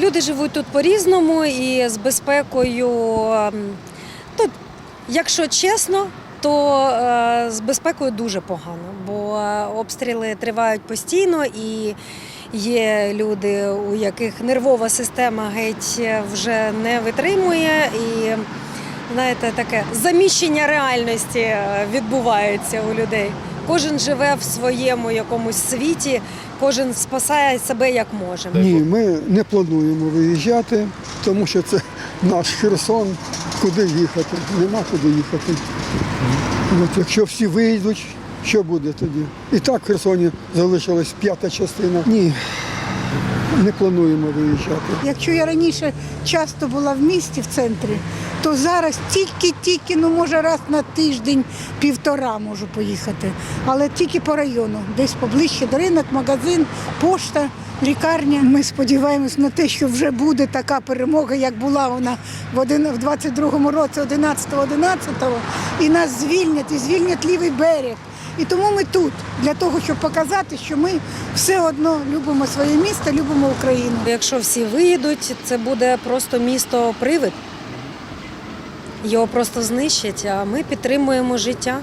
Люди живуть тут по-різному і з безпекою. ем, Тут, якщо чесно, то е, з безпекою дуже погано, бо обстріли тривають постійно і є люди, у яких нервова система геть вже не витримує. І знаєте, таке заміщення реальності е, відбувається у людей. Кожен живе в своєму якомусь світі, кожен спасає себе як може. Ні, ми не плануємо виїжджати, тому що це наш Херсон. Куди їхати? Нема куди їхати. От якщо всі вийдуть, що буде тоді? І так в Херсоні залишилась п'ята частина. Ні, не плануємо виїжджати. Якщо я раніше часто була в місті в центрі, то зараз тільки-тільки, ну може раз на тиждень, півтора можу поїхати. Але тільки по району, десь поближче до ринок, магазин, пошта, лікарня. Ми сподіваємось на те, що вже буде така перемога, як була вона в один- в 22-му році, 11-11-го, і нас звільнять, і звільнять лівий берег. І тому ми тут для того, щоб показати, що ми все одно любимо своє місто, любимо Україну. Якщо всі виїдуть, це буде просто місто привид. Його просто знищать, а ми підтримуємо життя.